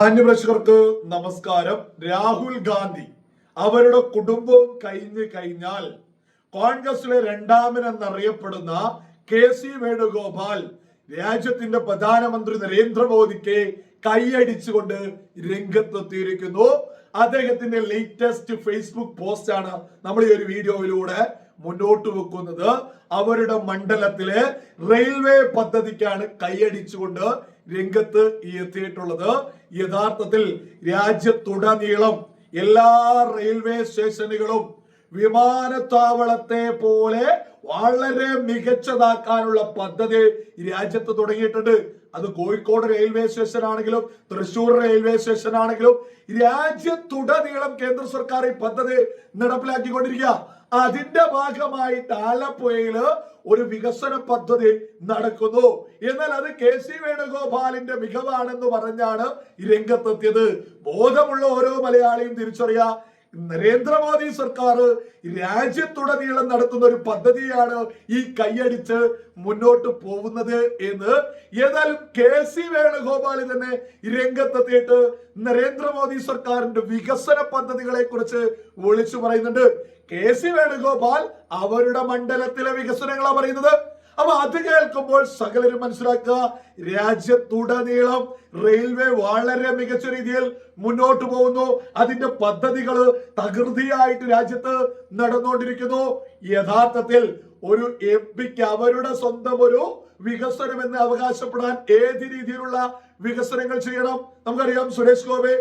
മാന്യപ്രേക്ഷകർക്ക് നമസ്കാരം. രാഹുൽ ഗാന്ധി അവരുടെ കുടുംബവും കഴിഞ്ഞു കഴിഞ്ഞാൽ കോൺഗ്രസിലെ രണ്ടാമനെന്നറിയപ്പെടുന്ന കെ സി വേണുഗോപാൽ രാജ്യത്തിന്റെ പ്രധാനമന്ത്രി നരേന്ദ്രമോദിക്ക് കൈയടിച്ചുകൊണ്ട് രംഗത്തെത്തിയിരിക്കുന്നു. അദ്ദേഹത്തിന്റെ ലേറ്റസ്റ്റ് ഫേസ്ബുക്ക് പോസ്റ്റ് ആണ് നമ്മൾ ഈ ഒരു വീഡിയോയിലൂടെ മുന്നോട്ട് വെക്കുന്നത് അവരുടെ മണ്ഡലത്തിലെ റെയിൽവേ പദ്ധതിക്കാണ് കൈയടിച്ചുകൊണ്ട് രംഗത്ത് എത്തിയിട്ടുള്ളത്. യഥാർത്ഥത്തിൽ രാജ്യത്തുടനീളം എല്ലാ റെയിൽവേ സ്റ്റേഷനുകളും വിമാനത്താവളത്തെ പോലെ വളരെ മികച്ചതാക്കാനുള്ള പദ്ധതി രാജ്യത്ത് തുടങ്ങിയിട്ടുണ്ട്. അത് കോഴിക്കോട് റെയിൽവേ സ്റ്റേഷൻ ആണെങ്കിലും തൃശൂർ റെയിൽവേ സ്റ്റേഷൻ ആണെങ്കിലും രാജ്യത്തുടനീളം കേന്ദ്ര സർക്കാർ ഈ പദ്ധതി നടപ്പിലാക്കിക്കൊണ്ടിരിക്കുക. അതിന്റെ ഭാഗമായി ആലപ്പുഴയിൽ ഒരു വികസന പദ്ധതി നടക്കുന്നു. എന്നാൽ അത് കെ സി വേണുഗോപാലിന്റെ മികവാണെന്ന് പറഞ്ഞാണ് രംഗത്തെത്തിയത്. ബോധമുള്ള ഓരോ മലയാളിയും തിരിച്ചറിയാ. നരേന്ദ്രമോദി സർക്കാർ രാജ്യത്തുടനീളം നടത്തുന്ന ഒരു പദ്ധതിയാണ് ഈ കൈയടിച്ച് മുന്നോട്ട് പോകുന്നത് എന്ന്. ഏതായാലും കെ സി വേണുഗോപാൽ തന്നെ രംഗത്തെത്തിയിട്ട് നരേന്ദ്രമോദി സർക്കാരിന്റെ വികസന പദ്ധതികളെ കുറിച്ച് വിളിച്ചു പറയുന്നുണ്ട്. കെ സി വേണുഗോപാൽ അവരുടെ മണ്ഡലത്തിലെ വികസനങ്ങളാണ് പറയുന്നത്. അപ്പൊ അത് കേൾക്കുമ്പോൾ സകലരും മനസ്സിലാക്കുക രാജ്യത്തുടനീളം റെയിൽവേ വളരെ മികച്ച രീതിയിൽ മുന്നോട്ട് പോകുന്നു. അതിന്റെ പദ്ധതികൾ തകൃതിയായിട്ട് രാജ്യത്ത് നടന്നുകൊണ്ടിരിക്കുന്നു. യഥാർത്ഥത്തിൽ ഒരു എം പിക്ക് അവരുടെ സ്വന്തം ഒരു വികസനം എന്ന് അവകാശപ്പെടാൻ ഏത് രീതിയിലുള്ള വികസനങ്ങൾ ചെയ്യണം? നമുക്കറിയാം സുരേഷ് ഗോപെ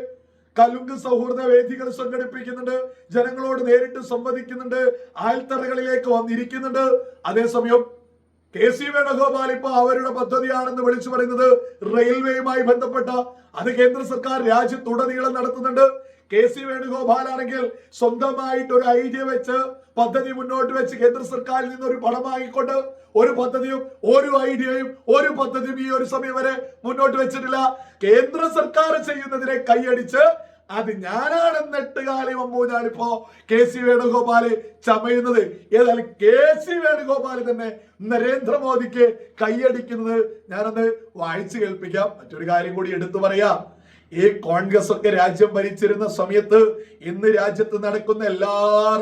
കലുങ്ക് സൗഹൃദ വേദികൾ സംഘടിപ്പിക്കുന്നുണ്ട് ജനങ്ങളോട് നേരിട്ട് സംവദിക്കുന്നുണ്ട് ആൽത്തറകളിലേക്ക് വന്നിരിക്കുന്നുണ്ട്. അതേസമയം കെ സി വേണുഗോപാൽ ഇപ്പൊ അവരുടെ പദ്ധതിയാണെന്ന് വിളിച്ചു പറയുന്നത് റെയിൽവേയുമായി ബന്ധപ്പെട്ട അത് കേന്ദ്ര സർക്കാർ രാജ്യത്തുടനീളം നടത്തുന്നുണ്ട്. കെ സി വേണുഗോപാൽ ആണെങ്കിൽ സ്വന്തമായിട്ട് ഒരു ഐഡിയ വെച്ച് പദ്ധതി മുന്നോട്ട് വെച്ച് കേന്ദ്ര സർക്കാരിൽ നിന്ന് ഒരു പണം വാങ്ങിക്കൊണ്ട് ഒരു പദ്ധതിയും ഒരു ഐഡിയയും ഒരു പദ്ധതിയും ഈ ഒരു സമയം വരെ മുന്നോട്ട് വെച്ചിട്ടില്ല. കേന്ദ്ര സർക്കാർ ചെയ്യുന്നതിനെ കൈയടിച്ച് അത് ഞാനാണെന്ന് എട്ടുകാലി മമ്മൂഞ്ഞാണിപ്പോ കെ സി വേണുഗോപാൽ ചമയുന്നത്. ഏതായാലും കെ സി വേണുഗോപാൽ തന്നെ നരേന്ദ്രമോദിക്ക് കൈയടിക്കുന്നത് ഞാനൊന്ന് വായിച്ചു കേൾപ്പിക്കാം. മറ്റൊരു കാര്യം കൂടി എടുത്തു പറയാം. ഈ കോൺഗ്രസ് ഒക്കെ രാജ്യം ഭരിച്ചിരുന്ന സമയത്ത് ഇന്ന് രാജ്യത്ത് നടക്കുന്ന എല്ലാ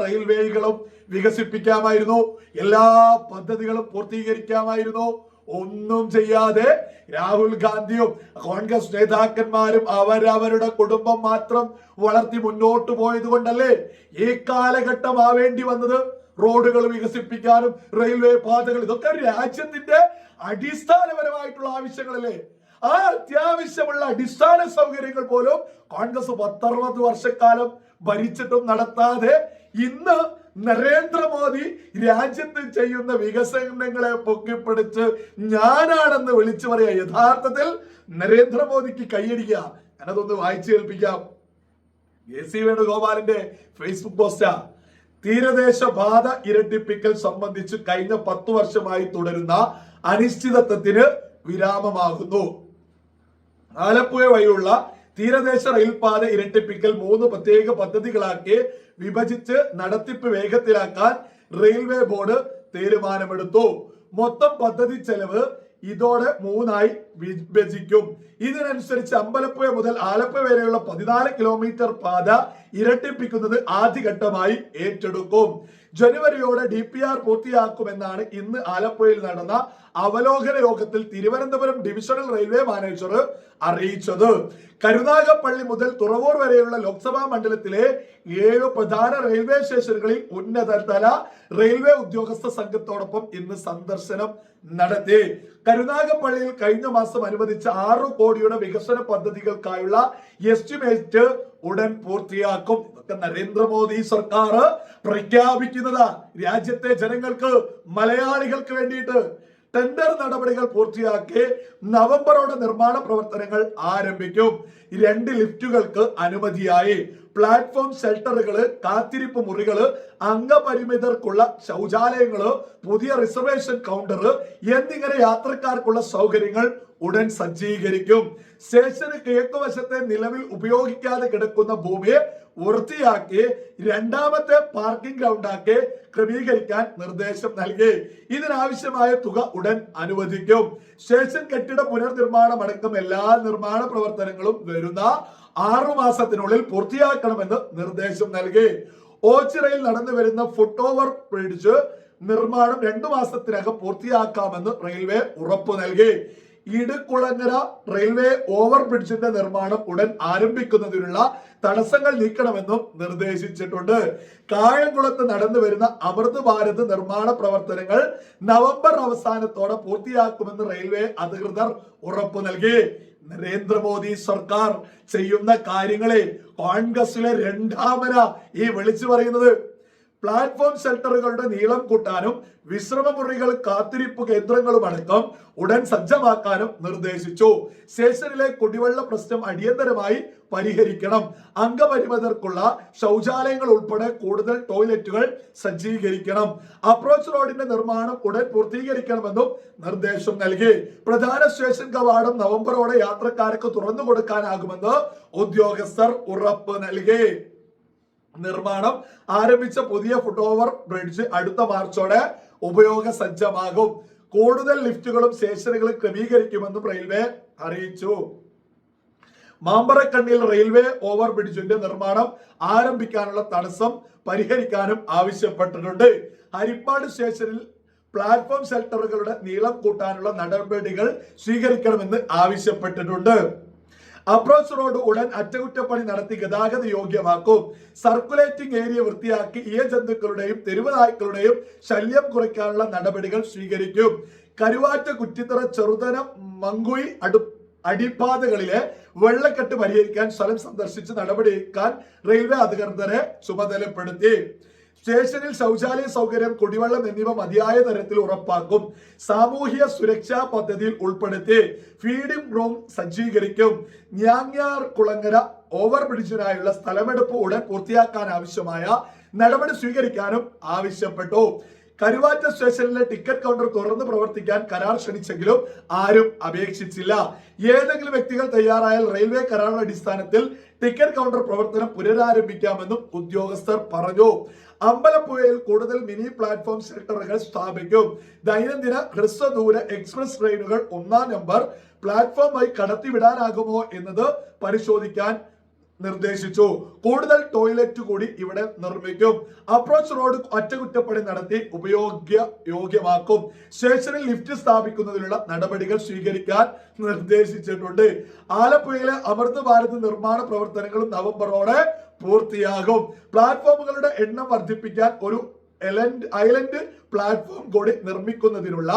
റെയിൽവേകളും വികസിപ്പിക്കാമായിരുന്നു. എല്ലാ പദ്ധതികളും പൂർത്തീകരിക്കാമായിരുന്നു. ഒന്നും ചെയ്യാതെ രാഹുൽ ഗാന്ധിയും കോൺഗ്രസ് നേതാക്കന്മാരും അവരവരുടെ കുടുംബം മാത്രം വളർത്തി മുന്നോട്ട് പോയത് കൊണ്ടല്ലേ ഈ കാലഘട്ടം ആവേണ്ടി വന്നത്? റോഡുകൾ വികസിപ്പിക്കാനും റെയിൽവേ പാതകൾ ഇതൊക്കെ രാജ്യത്തിന്റെ അടിസ്ഥാനപരമായിട്ടുള്ള ആവശ്യങ്ങളല്ലേ? ആ അത്യാവശ്യമുള്ള അടിസ്ഥാന സൗകര്യങ്ങൾ പോലും കോൺഗ്രസ് പത്തറുപത് വർഷക്കാലം ഭരിച്ചിട്ടും നടത്താതെ ഇന്ന് നരേന്ദ്രമോദി രാജ്യത്ത് ചെയ്യുന്ന വികസനങ്ങളെ പൊക്കിപ്പിടിച്ച് ഞാനാണെന്ന് വിളിച്ചു പറയാ. യഥാർത്ഥത്തിൽ നരേന്ദ്രമോദിക്ക് കൈയടിക്കുക. ഞാനതൊന്ന് വായിച്ചു കേൾപ്പിക്കാം. എ സി വേണുഗോപാലിന്റെ ഫേസ്ബുക്ക് പോസ്റ്റാ തീരദേശ പാത ഇരട്ടിപ്പിക്കൽ സംബന്ധിച്ച് കഴിഞ്ഞ പത്തു വർഷമായി തുടരുന്ന അനിശ്ചിതത്വത്തിന് വിരാമമാകുന്നു. ആലപ്പുഴ വഴിയുള്ള തീരദേശ റെയിൽപാത ഇരട്ടിപ്പിക്കൽ മൂന്ന് പ്രത്യേക പദ്ധതികളാക്കി വിഭജിച്ച് നടത്തിപ്പ് വേഗത്തിലാക്കാൻ റെയിൽവേ ബോർഡ് തീരുമാനമെടുത്തു. മൊത്തം പദ്ധതി ചെലവ് ഇതോടെ മൂന്നായി വിഭജിക്കും. ഇതിനനുസരിച്ച് അമ്പലപ്പുഴ മുതൽ ആലപ്പുഴ വരെയുള്ള പതിനാല് കിലോമീറ്റർ പാത ഇരട്ടിപ്പിക്കുന്നത് ആദ്യഘട്ടമായി ഏറ്റെടുക്കും. ജനുവരിയോടെ ഡി പി ആർ പൂർത്തിയാക്കുമെന്നാണ് ഇന്ന് ആലപ്പുഴയിൽ നടന്ന അവലോകന യോഗത്തിൽ തിരുവനന്തപുരം ഡിവിഷണൽ റെയിൽവേ മാനേജർ അറിയിച്ചത്. കരുനാഗപ്പള്ളി മുതൽ തുറവൂർ വരെയുള്ള ലോക്സഭാ മണ്ഡലത്തിലെ ഏഴ് പ്രധാന റെയിൽവേ സ്റ്റേഷനുകളിൽ ഉന്നതതല റെയിൽവേ ഉദ്യോഗസ്ഥ സംഘത്തോടൊപ്പം ഇന്ന് സന്ദർശനം നടത്തി. കരുനാഗപ്പള്ളിയിൽ കഴിഞ്ഞ മാസം അനുവദിച്ച ആറ് കോടിയുടെ വികസന പദ്ധതികൾക്കായുള്ള എസ്റ്റിമേറ്റ് ഉടൻ പൂർത്തിയാക്കും. ഇതൊക്കെ നരേന്ദ്രമോദി സർക്കാർ പ്രഖ്യാപിക്കുന്നതാ. രാജ്യത്തെ ജനങ്ങൾക്ക് മലയാളികൾക്ക് വേണ്ടിയിട്ട് ടെൻഡർ നടപടികൾ പൂർത്തിയാക്കി നവംബറോടെ നിർമ്മാണ പ്രവർത്തനങ്ങൾ ആരംഭിക്കും. രണ്ട് ലിഫ്റ്റുകൾക്ക് അനുമതിയായി. പ്ലാറ്റ്ഫോം ഷെൽട്ടറുകൾ കാത്തിരിപ്പ് മുറികൾ അംഗപരിമിതർക്കുള്ള ശൗചാലയങ്ങൾ പുതിയ റിസർവേഷൻ കൗണ്ടർ എന്നിങ്ങനെ യാത്രക്കാർക്കുള്ള സൗകര്യങ്ങൾ ഉടൻ സജ്ജീകരിക്കും. സ്റ്റേഷന് കിഴക്കുവശത്തെ നിലവിൽ ഉപയോഗിക്കാതെ കിടക്കുന്ന ഭൂമിയെ വൃത്തിയാക്കി രണ്ടാമത്തെ പാർക്കിംഗ് ഗ്രൗണ്ടാക്കി ക്രമീകരിക്കാൻ നിർദ്ദേശം നൽകി. ഇതിനാവശ്യമായ തുക ഉടൻ അനുവദിക്കും. സ്റ്റേഷൻ കെട്ടിട പുനർനിർമ്മാണം അടക്കം എല്ലാ നിർമ്മാണ പ്രവർത്തനങ്ങളും വരുന്ന ആറു മാസത്തിനുള്ളിൽ പൂർത്തിയാക്കണമെന്ന് നിർദ്ദേശം നൽകി. ഓച്ചിറയിൽ നടന്നു വരുന്ന ഫുട് ഓവർ ബ്രിഡ്ജ് നിർമ്മാണം രണ്ടു മാസത്തിനകം പൂർത്തിയാക്കാമെന്ന് റെയിൽവേ ഉറപ്പു നൽകി. ഇടുക്കുളങ്ങര റെയിൽവേ ഓവർ ബ്രിഡ്ജിന്റെ നിർമ്മാണം ഉടൻ ആരംഭിക്കുന്നതിനുള്ള തടസ്സങ്ങൾ നീക്കണമെന്നും നിർദ്ദേശിച്ചിട്ടുണ്ട്. കായംകുളത്ത് നടന്നു വരുന്ന അമൃത് ഭാരത് നിർമ്മാണ പ്രവർത്തനങ്ങൾ നവംബർ അവസാനത്തോടെ പൂർത്തിയാക്കുമെന്ന് റെയിൽവേ അധികൃതർ ഉറപ്പു നൽകി. നരേന്ദ്രമോദി സർക്കാർ ചെയ്യുന്ന കാര്യങ്ങളെ കോൺഗ്രസിലെ രണ്ടാമന ഈ വിളിച്ചു പറയുന്നത് പ്ലാറ്റ്ഫോം ഷെൽട്ടറുകളുടെ നീളം കൂട്ടാനും വിശ്രമമുറികൾ കാത്തിരിപ്പ് കേന്ദ്രങ്ങളും അടക്കം ഉടൻ സജ്ജമാക്കാനും നിർദ്ദേശിച്ചു. സ്റ്റേഷനിലെ കുടിവെള്ള പ്രശ്നം അടിയന്തരമായി പരിഹരിക്കണം. അംഗപരിമിതർക്കുള്ള ശൗചാലയങ്ങൾ ഉൾപ്പെടെ കൂടുതൽ ടോയ്ലറ്റുകൾ സജ്ജീകരിക്കണം. അപ്രോച്ച് റോഡിന്റെ നിർമ്മാണം ഉടൻ പൂർത്തീകരിക്കണമെന്നും നിർദ്ദേശം നൽകി. പ്രധാന സ്റ്റേഷൻ കവാടം നവംബറോടെ യാത്രക്കാർക്ക് തുറന്നു കൊടുക്കാനാകുമെന്ന് ഉദ്യോഗസ്ഥർ ഉറപ്പ് നൽകി. നിർമ്മാണം ആരംഭിച്ച പുതിയ ഫുട് ഓവർ ബ്രിഡ്ജ് അടുത്ത മാർച്ചോടെ ഉപയോഗ സജ്ജമാകും കൂടുതൽ ലിഫ്റ്റുകളും സ്റ്റേഷനുകളും ക്രമീകരിക്കുമെന്നും റെയിൽവേ അറിയിച്ചു. മാമ്പറക്കണ്ണിൽ റെയിൽവേ ഓവർ ബ്രിഡ്ജിന്റെ നിർമ്മാണം ആരംഭിക്കാനുള്ള തടസ്സം പരിഹരിക്കാനും ആവശ്യപ്പെട്ടിട്ടുണ്ട്. ഹരിപ്പാട് സ്റ്റേഷനിൽ പ്ലാറ്റ്ഫോം ഷെൽട്ടറുകളുടെ നീളം കൂട്ടാനുള്ള നടപടികൾ സ്വീകരിക്കണമെന്ന് ആവശ്യപ്പെട്ടിട്ടുണ്ട്. അപ്രോച്ച് റോഡ് ഉടൻ അറ്റകുറ്റപ്പണി നടത്തി ഗതാഗത യോഗ്യമാക്കും. സർക്കുലേറ്റിംഗ് ഏരിയ വൃത്തിയാക്കി ഈ ജന്തുക്കളുടെയും തെരുവ് നായ്ക്കളുടെയും ശല്യം കുറയ്ക്കാനുള്ള നടപടികൾ സ്വീകരിക്കും. കരുവാറ്റ കുറ്റിത്തറ ചെറുതന മങ്കുയി അടു അടിപ്പാതകളിലെ വെള്ളക്കെട്ട് പരിഹരിക്കാൻ സ്ഥലം സന്ദർശിച്ച് നടപടിയെടുക്കാൻ റെയിൽവേ അധികൃതരെ ചുമതലപ്പെടുത്തി. സ്റ്റേഷനിൽ ശൗചാലയ സൗകര്യം കുടിവെള്ളം എന്നിവ മതിയായ തരത്തിൽ ഉറപ്പാക്കും. സാമൂഹ്യ സുരക്ഷാ പദ്ധതിയിൽ ഉൾപ്പെടുത്തി ഫീഡിംഗ് റൂം സജ്ജീകരിക്കും. ഞാങ്ങാർ കുളങ്ങര ഓവർ ബ്രിഡ്ജിനായുള്ള സ്ഥലമെടുപ്പ് ഉടൻ പൂർത്തിയാക്കാൻ ആവശ്യമായ നടപടി സ്വീകരിക്കാനും ആവശ്യപ്പെട്ടു. കരുവാറ്റ സ്റ്റേഷനിലെ ടിക്കറ്റ് കൗണ്ടർ തുറന്ന് പ്രവർത്തിക്കാൻ കരാർ ക്ഷണിച്ചെങ്കിലും ആരും അപേക്ഷിച്ചില്ല. ഏതെങ്കിലും വ്യക്തികൾ തയ്യാറായാൽ റെയിൽവേ കരാർ അടിസ്ഥാനത്തിൽ ടിക്കറ്റ് കൗണ്ടർ പ്രവർത്തനം പുനരാരംഭിക്കാമെന്നും ഉദ്യോഗസ്ഥർ പറഞ്ഞു. അമ്പലപ്പുഴയിൽ കൂടുതൽ മിനി പ്ലാറ്റ്ഫോം സെക്ടറുകൾ സ്ഥാപിക്കും. ദൈനംദിന ഹ്രസ്വദൂര എക്സ്പ്രസ് ട്രെയിനുകൾ ഒന്നാം നമ്പർ. പ്ലാറ്റ്ഫോമായി കടത്തിവിടാനാകുമോ എന്നത് പരിശോധിക്കാൻ നിർദ്ദേശിച്ചു. കൂടുതൽ ടോയ്ലറ്റ് കൂടി ഇവിടെ നിർമ്മിക്കും. അപ്രോച്ച് റോഡ് അറ്റകുറ്റപ്പണി നടത്തി ഉപയോഗ്യ യോഗ്യമാക്കും. സ്റ്റേഷനിൽ ലിഫ്റ്റ് സ്ഥാപിക്കുന്നതിനുള്ള നടപടികൾ സ്വീകരിക്കാൻ നിർദ്ദേശിച്ചിട്ടുണ്ട്. ആലപ്പുഴയിലെ അമൃത് ഭാരത് നിർമ്മാണ പ്രവർത്തനങ്ങളും നവംബറോടെ പൂർത്തിയാകും. പ്ലാറ്റ്ഫോമുകളുടെ എണ്ണം വർദ്ധിപ്പിക്കാൻ ഒരു ഐലൻഡ് പ്ലാറ്റ്ഫോം കൂടി നിർമ്മിക്കുന്നതിനുള്ള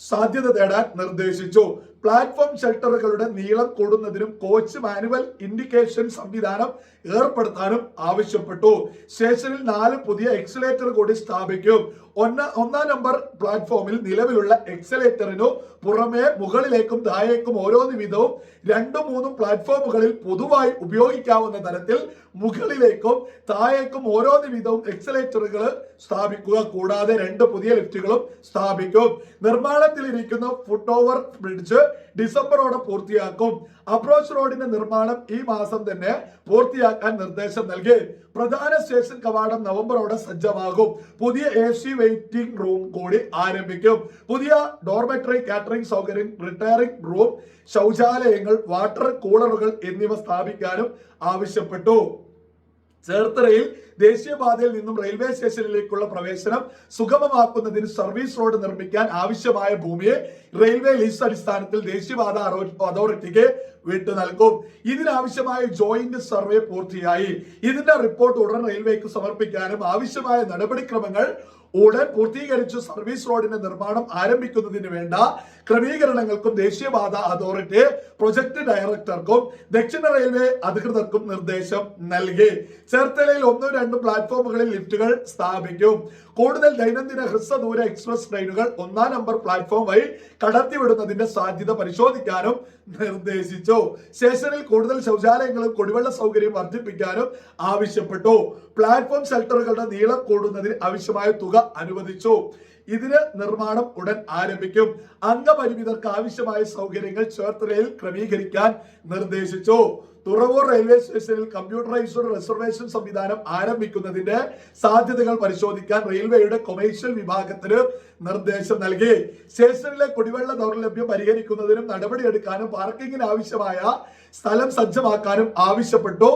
സാധ്യത തേടാൻ നിർദ്ദേശിച്ചു. പ്ലാറ്റ്ഫോം ഷെൽട്ടറുകളുടെ നീളം കൂടുന്നതിനും കോച്ച് മാനുവൽ ഇൻഡിക്കേഷൻ സംവിധാനം ഏർപ്പെടുത്താനും ആവശ്യപ്പെട്ടു. സ്റ്റേഷനിൽ നാല് പുതിയ എക്സലേറ്റർ കൂടി സ്ഥാപിക്കും. ഒന്ന ഒന്നാം നമ്പർ പ്ലാറ്റ്ഫോമിൽ നിലവിലുള്ള എക്സലേറ്ററിനു പുറമേ മുകളിലേക്കും താഴേക്കും ഓരോ നിമിതവും രണ്ടും മൂന്നും പ്ലാറ്റ്ഫോമുകളിൽ പൊതുവായി ഉപയോഗിക്കാവുന്ന തരത്തിൽ മുകളിലേക്കും താഴേക്കും ഓരോ നിമിതവും എക്സലേറ്ററുകൾ സ്ഥാപിക്കുക. കൂടാതെ രണ്ട് പുതിയ ലിഫ്റ്റുകളും സ്ഥാപിക്കും. നിർമ്മാണത്തിലിരിക്കുന്ന ഫുട് ഓവർ ബ്രിഡ്ജ് ഡിസംബറോടെ പൂർത്തിയാക്കും. അപ്രോച്ച് റോഡിന്റെ നിർമ്മാണം ഈ മാസം തന്നെ പൂർത്തിയാക്കാൻ നിർദ്ദേശം നൽകി. പ്രധാന സ്റ്റേഷൻ കവാടം നവംബറോടെ സജ്ജമാകും. പുതിയ എ സി വെയിറ്റിംഗ് റൂം കൂടി ആരംഭിക്കും. പുതിയ ഡോർമെറ്ററി കാറ്ററിംഗ് സൗകര്യം റിട്ടയറിംഗ് റൂം ശൗചാലയങ്ങൾ വാട്ടർ കൂളറുകൾ എന്നിവ സ്ഥാപിക്കാനും ആവശ്യപ്പെട്ടു. ചേർത്തലയിൽ ദേശീയപാതയിൽ നിന്നും റെയിൽവേ സ്റ്റേഷനിലേക്കുള്ള പ്രവേശനം സുഗമമാക്കുന്നതിന് സർവീസ് റോഡ് നിർമ്മിക്കാൻ ആവശ്യമായ ഭൂമിയെ റെയിൽവേ ലീസ് അടിസ്ഥാനത്തിൽ ദേശീയപാത അതോറിറ്റിക്ക് വിട്ടു നൽകും. ഇതിനാവശ്യമായ ജോയിന്റ് സർവേ പൂർത്തിയായി. ഇതിന്റെ റിപ്പോർട്ട് ഉടൻ റെയിൽവേക്ക് സമർപ്പിക്കാനും ആവശ്യമായ നടപടിക്രമങ്ങൾ ഉടൻ പൂർത്തീകരിച്ചു സർവീസ് റോഡിന്റെ നിർമ്മാണം ആരംഭിക്കുന്നതിന് വേണ്ട ക്രമീകരണങ്ങൾക്കും ദേശീയപാത അതോറിറ്റി പ്രൊജക്ട് ഡയറക്ടർക്കും ദക്ഷിണ റെയിൽവേ അധികൃതർക്കും നിർദ്ദേശം നൽകി. ചേർത്തലയിൽ ഒന്നും രണ്ടും പ്ലാറ്റ്ഫോമുകളിൽ ലിഫ്റ്റുകൾ സ്ഥാപിക്കും. കൂടുതൽ ദൈനംദിന ഹ്രസ്വദൂര എക്സ്പ്രസ് ട്രെയിനുകൾ ഒന്നാം നമ്പർ പ്ലാറ്റ്ഫോം വഴി കടത്തിവിടുന്നതിന്റെ സാധ്യത പരിശോധിക്കാനും നിർദ്ദേശിച്ചു. സ്റ്റേഷനിൽ കൂടുതൽ ശൗചാലയങ്ങളും കുടിവെള്ള സൗകര്യം വർദ്ധിപ്പിക്കാനും ആവശ്യപ്പെട്ടു. പ്ലാറ്റ്ഫോം ഷെൽട്ടറുകളുടെ നീളം കൂടുന്നതിന് ആവശ്യമായ തുക അനുവദിച്ചു. ഇതിന് നിർമ്മാണം ഉടൻ ആരംഭിക്കും. അംഗപരിമിതർക്ക് ആവശ്യമായ സൗകര്യങ്ങൾ ചേർത്തലയിൽ ക്രമീകരിക്കാൻ നിർദ്ദേശിച്ചു. തുറവൂർ റെയിൽവേ സ്റ്റേഷനിൽ കമ്പ്യൂട്ടറൈസ്ഡ് റിസർവേഷൻ സംവിധാനം ആരംഭിക്കുന്നതിന്റെ സാധ്യതകൾ പരിശോധിക്കാൻ റെയിൽവേയുടെ കൊമേഴ്ഷ്യൽ വിഭാഗത്തിന് നിർദ്ദേശം നൽകി. സ്റ്റേഷനിലെ കുടിവെള്ള ദൗർലഭ്യം പരിഹരിക്കുന്നതിനും നടപടിയെടുക്കാനും പാർക്കിങ്ങിന് ആവശ്യമായ സ്ഥലം സജ്ജമാക്കാനും ആവശ്യപ്പെട്ടു.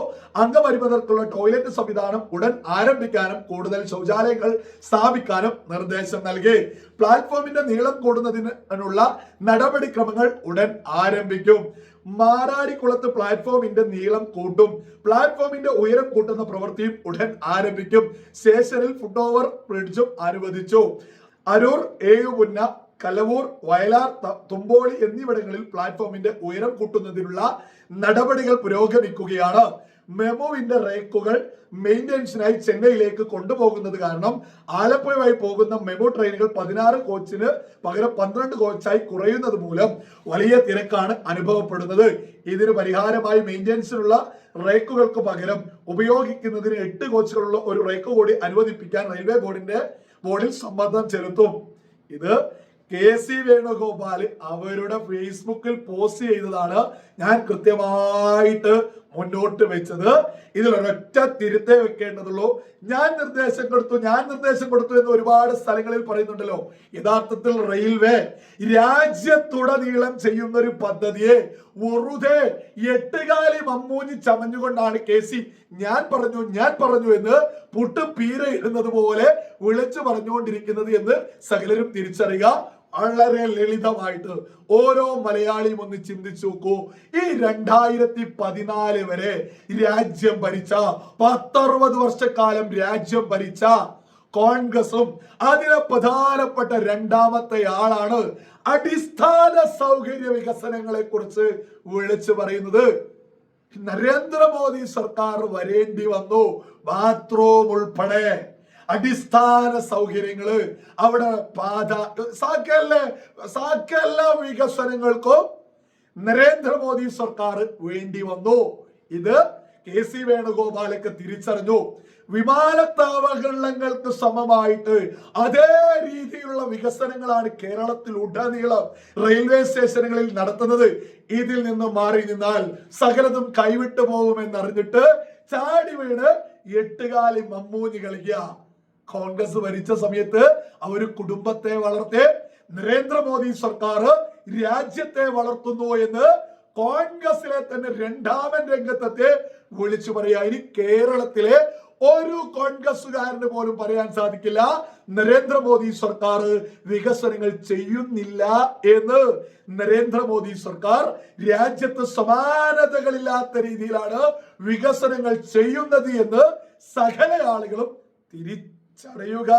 അംഗപരിമിതർക്കുള്ള ടോയ്ലറ്റ് സംവിധാനം ഉടൻ ആരംഭിക്കാനും കൂടുതൽ ശൗചാലയങ്ങൾ സ്ഥാപിക്കാനും നിർദ്ദേശം നൽകി. പ്ലാറ്റ്ഫോമിന്റെ നീളം കൂടുന്നതിനുള്ള നടപടിക്രമങ്ങൾ ഉടൻ ആരംഭിക്കും. മാരാരിക്കുളത്ത് പ്ലാറ്റ്ഫോമിന്റെ നീളം കൂട്ടും. പ്ലാറ്റ്ഫോമിന്റെ ഉയരം കൂട്ടുന്ന പ്രവൃത്തിയും ഉടൻ ആരംഭിക്കും. സ്റ്റേഷനിൽ ഫുഡ് ഓവർ ബ്രിഡ്ജും അനുവദിച്ചു. അരൂർ ഏഴുപുന്ന കലവൂർ വയലാർ തുമ്പോളി എന്നിവിടങ്ങളിൽ പ്ലാറ്റ്ഫോമിന്റെ ഉയരം കൂട്ടുന്നതിനുള്ള നടപടികൾ പുരോഗമിക്കുകയാണ്. മെമുവിന്റെ റേക്കുകൾ മെയിന്റെനൻസിനായി ചെന്നൈയിലേക്ക് കൊണ്ടുപോകുന്നത് കാരണം ആലപ്പുഴ വഴി പോകുന്ന മെമോ ട്രെയിനുകൾ പതിനാറ് കോച്ചിന് പകരം പന്ത്രണ്ട് കോച്ചായി കുറയുന്നത് മൂലം വലിയ തിരക്കാണ് അനുഭവപ്പെടുന്നത്. ഇതിന് പരിഹാരമായി മെയിന്റെനൻസിനുള്ള റേക്കുകൾക്ക് പകരം ഉപയോഗിക്കുന്നതിന് എട്ട് കോച്ചുകളുള്ള ഒരു റേക്ക് കൂടി അനുവദിപ്പിക്കാൻ റെയിൽവേ ബോർഡിന്റെ ബോർഡിൽ സമ്മർദ്ദം ചെലുത്തും. ഇത് കെ സി വേണുഗോപാൽ അവരുടെ ഫേസ്ബുക്കിൽ പോസ്റ്റ് ചെയ്തതാണ്. ഞാൻ കൃത്യമായിട്ട് മുന്നോട്ട് വെച്ചത്. ഇതിൽ ഒരൊറ്റ തിരുത്തേ വെക്കേണ്ടതുള്ളൂ. ഞാൻ നിർദ്ദേശം കൊടുത്തു ഞാൻ നിർദ്ദേശം കൊടുത്തു എന്ന് ഒരുപാട് സ്ഥലങ്ങളിൽ പറയുന്നുണ്ടല്ലോ. യഥാർത്ഥത്തിൽ റെയിൽവേ രാജ്യത്തുടനീളം ചെയ്യുന്ന ഒരു പദ്ധതിയെ വെറുതെ എട്ടുകാലി മമ്മൂഞ്ഞി ചമഞ്ഞുകൊണ്ടാണ് കെ സി ഞാൻ പറഞ്ഞു ഞാൻ പറഞ്ഞു എന്ന് പുട്ട് പീര ഇടുന്നത് പോലെ വിളിച്ചു പറഞ്ഞുകൊണ്ടിരിക്കുന്നത് എന്ന് സകലരും തിരിച്ചറിയുക. വളരെ ലളിതമായിട്ട് ഓരോ മലയാളിയും ഒന്ന് ചിന്തിച്ചു നോക്കൂ. ഈ രണ്ടായിരത്തി പതിനാല് വരെ രാജ്യം ഭരിച്ച പത്തറുപത് വർഷക്കാലം രാജ്യം ഭരിച്ച കോൺഗ്രസും അതിലെ പ്രധാനപ്പെട്ട രണ്ടാമത്തെ ആളാണ് അടിസ്ഥാന സൗകര്യ വികസനങ്ങളെ കുറിച്ച് വിളിച്ചു പറയുന്നത്. നരേന്ദ്രമോദി സർക്കാർ വരേണ്ടി വന്നു. ബാത്റൂം ഉൾപ്പെടെ. അടിസ്ഥാന സൗകര്യങ്ങൾ അവിടെ പാത സകല സകല വികസനങ്ങൾക്കും നരേന്ദ്രമോദി സർക്കാർ വേണ്ടി വന്നു. ഇത് കെ സി വേണുഗോപാലൊക്കെ തിരിച്ചറിഞ്ഞു. വിമാനത്താവളങ്ങൾക്ക് സമമായിട്ട് അതേ രീതിയിലുള്ള വികസനങ്ങളാണ് കേരളത്തിൽ ഉടനീളം റെയിൽവേ സ്റ്റേഷനുകളിൽ നടത്തുന്നത്. ഇതിൽ നിന്ന് മാറി നിന്നാൽ സകലതും കൈവിട്ടു പോകുമെന്നറിഞ്ഞിട്ട് ചാടി വീണ് എട്ടുകാലി മമ്മൂഞ്ഞി കളിക്കുക. കോൺഗ്രസ് ഭരിച്ച സമയത്ത് അവർ കുടുംബത്തെ വളർത്തി നരേന്ദ്രമോദി സർക്കാർ രാജ്യത്തെ വളർത്തുന്നു എന്ന് കോൺഗ്രസിലെ തന്നെ രണ്ടാമൻ രംഗത്തെ വിളിച്ചു പറയാ ഇനി കേരളത്തിലെ ഒരു കോൺഗ്രസുകാരന് പോലും പറയാൻ സാധിക്കില്ല. നരേന്ദ്രമോദി സർക്കാർ വികസനങ്ങൾ ചെയ്യുന്നില്ല എന്ന് നരേന്ദ്രമോദി സർക്കാർ രാജ്യത്ത് സമാനതകളില്ലാത്ത രീതിയിലാണ് വികസനങ്ങൾ ചെയ്യുന്നത് എന്ന് സകല ആളുകളും തിരിച്ചറിയുക